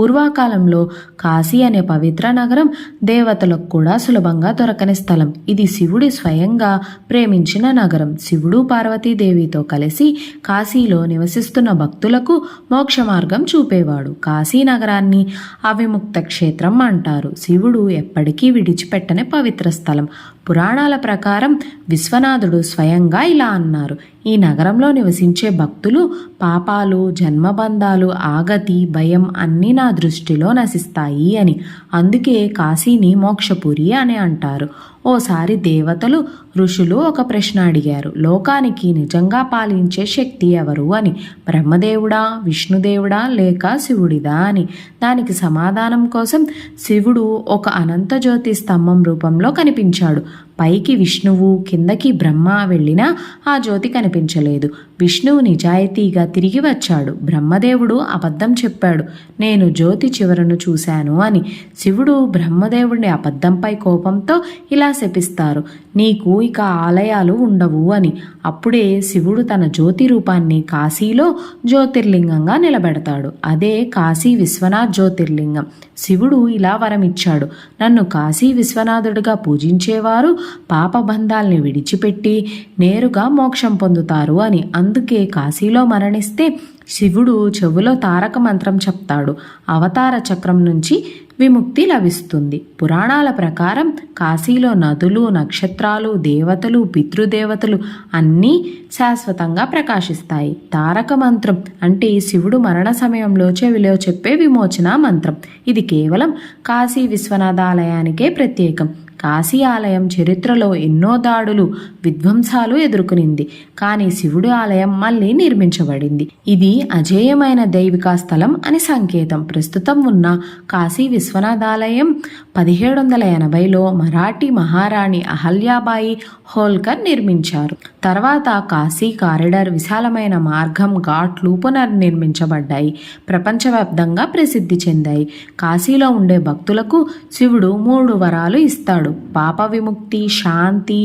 పూర్వకాలంలో కాశీ అనే పవిత్ర నగరం దేవతలకు కూడా సులభంగా దొరకని స్థలం. ఇది శివుడి స్వయంగా ప్రేమించిన నగరం. శివుడు పార్వతీదేవితో కలిసి కాశీలో నివసిస్తున్న భక్తులకు మోక్ష మార్గం చూపేవాడు. కాశీ నగరాన్ని అవిముక్త క్షేత్రం అంటారు. శివుడు ఎప్పటికీ విడిచిపెట్టని పవిత్ర స్థలం. పురాణాల ప్రకారం విశ్వనాథుడు స్వయంగా ఇలా అన్నారు. ఈ నగరంలో నివసించే భక్తులు పాపాలు జన్మబంధాలు ఆగతి భయం అన్నీ నా దృష్టిలో నశిస్తాయి అని. అందుకే కాశీని మోక్షపురి అని అంటారు. ఓసారి దేవతలు ఋషులు ఒక ప్రశ్న అడిగారు. లోకానికి నిజంగా పాలించే శక్తి ఎవరు అని. బ్రహ్మదేవుడా విష్ణుదేవుడా లేక శివుడిదా అని. దానికి సమాధానం కోసం శివుడు ఒక అనంత జ్యోతి స్తంభం రూపంలో కనిపించాడు. పైకి విష్ణువు కిందకి బ్రహ్మ వెళ్ళినా ఆ జ్యోతి కనిపించలేదు. విష్ణువు నిజాయితీగా తిరిగి వచ్చాడు. బ్రహ్మదేవుడు అబద్ధం చెప్పాడు. నేను జ్యోతి చివరను చూశాను అని. శివుడు బ్రహ్మదేవుడిని అబద్ధంపై కోపంతో ఇలా శపిస్తారు. నీకు ఇక ఆలయాలు ఉండవు అని. అప్పుడే శివుడు తన జ్యోతి రూపాన్ని కాశీలో జ్యోతిర్లింగంగా నిలబెడతాడు. అదే కాశీ విశ్వనాథ్ జ్యోతిర్లింగం. శివుడు ఇలా వరమిచ్చాడు. నన్ను కాశీ విశ్వనాథుడిగా పూజించేవారు పాపబంధాల్ని విడిచిపెట్టి నేరుగా మోక్షం పొందుతారు అని. అందుకే కాశీలో మరణిస్తే శివుడు చెవులో తారక మంత్రం చెప్తాడు. అవతార చక్రం నుంచి విముక్తి లభిస్తుంది. పురాణాల ప్రకారం కాశీలో నదులు నక్షత్రాలు దేవతలు పితృదేవతలు అన్నీ శాశ్వతంగా ప్రకాశిస్తాయి. తారక మంత్రం అంటే శివుడు మరణ సమయంలో చెవిలో చెప్పే విమోచన మంత్రం. ఇది కేవలం కాశీ విశ్వనాథాలయానికే ప్రత్యేకం. కాశీ ఆలయం చరిత్రలో ఎన్నో దాడులు విధ్వంసాలు ఎదుర్కొనింది. కానీ శివుడి ఆలయం మళ్ళీ నిర్మించబడింది. ఇది అజేయమైన దైవిక స్థలం అని సంకేతం. ప్రస్తుతం ఉన్న కాశీ విశ్వనాథ ఆలయం పదిహేడు వందల ఎనభైలో మరాఠీ మహారాణి అహల్యాబాయి హోల్కర్ నిర్మించారు. తర్వాత కాశీ కారిడార్ విశాలమైన మార్గం ఘాట్లు పునర్నిర్మించబడ్డాయి. ప్రపంచవ్యాప్తంగా ప్రసిద్ధి చెందాయి. కాశీలో ఉండే భక్తులకు శివుడు మూడు వరాలు ఇస్తాడు. ఇస్తాడు పాప విముక్తి శాంతి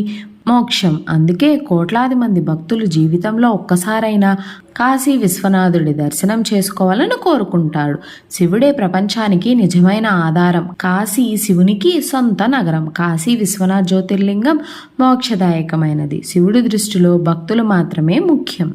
మోక్షం. అందుకే కోట్లాది మంది భక్తులు జీవితంలో ఒక్కసారైనా కాశీ విశ్వనాథుడి దర్శనం చేసుకోవాలని కోరుకుంటాడు. శివుడే ప్రపంచానికి నిజమైన ఆధారం. కాశీ శివునికి సొంత నగరం. కాశీ విశ్వనాథ్ జ్యోతిర్లింగం మోక్షదాయకమైనది. శివుడి దృష్టిలో భక్తులు మాత్రమే ముఖ్యం.